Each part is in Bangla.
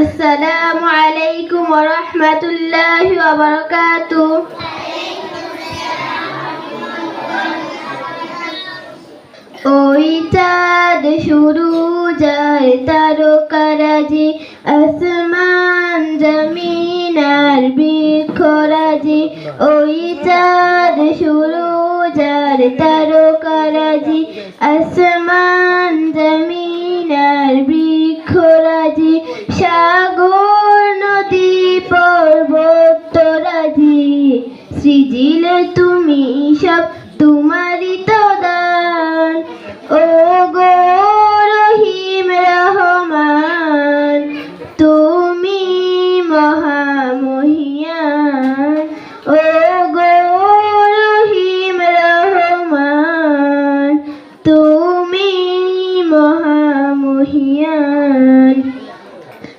আসসালামু আলাইকুম ওয়া রাহমাতুল্লাহি ওয়া বারাকাতুহু ওই চাঁদ শুরু যায় তারকারাজি, আসমান জমিন আর বৃক্ষরাজি। ওই চাঁদ শুরু যার তারকারাজি, আসমান জমিন আর বৃক্ষরাজি সাগর নদী পর্বতরাজি সৃজিলে তুমি সব তোমারই তো দান ও গো রহিম রহমান, তুমি মহামহিয়ান। ও গো রহিম রহমান, তুমি মহামহিয়ান।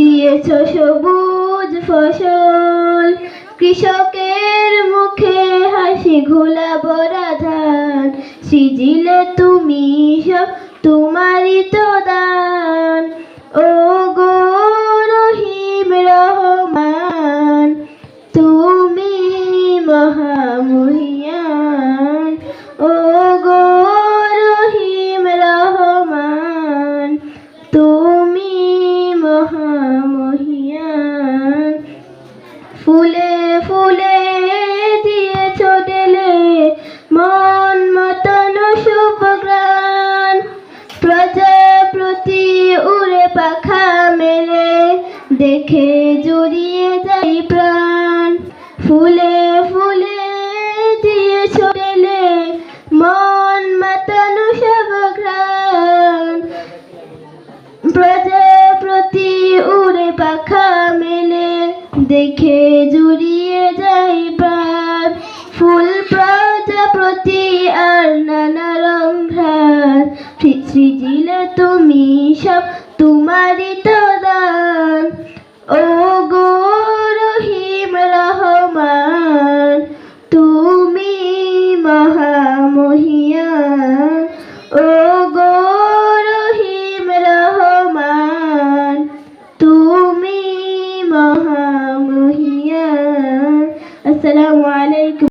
দিয়েছ সবুজ ফসল। কৃষকের মুখে হাসি ঘোলা বরা ধান সিজিলে তুমি সব তোমারই তো দান। দেখে জড়িয়ে যাই প্রাণ। ফুলে ফুলে দিয়ে ডেলে মন মাতানো শুভগ্রাণ প্রজাপতি উড়ে পাখা মেলে, দেখে জুড়িয়ে যাই প্রাণ। ফুল প্রজাপতি আর নানা রং ঘ্রাণ। সৃজিলে তুমি সব তোমারই তো দান। ও গো রহিম রহমান তুমি মহামহিয়ান। ও গো রহিম রহমান তুমি মহামহিয়ান। আসসালামু আলাইকুম।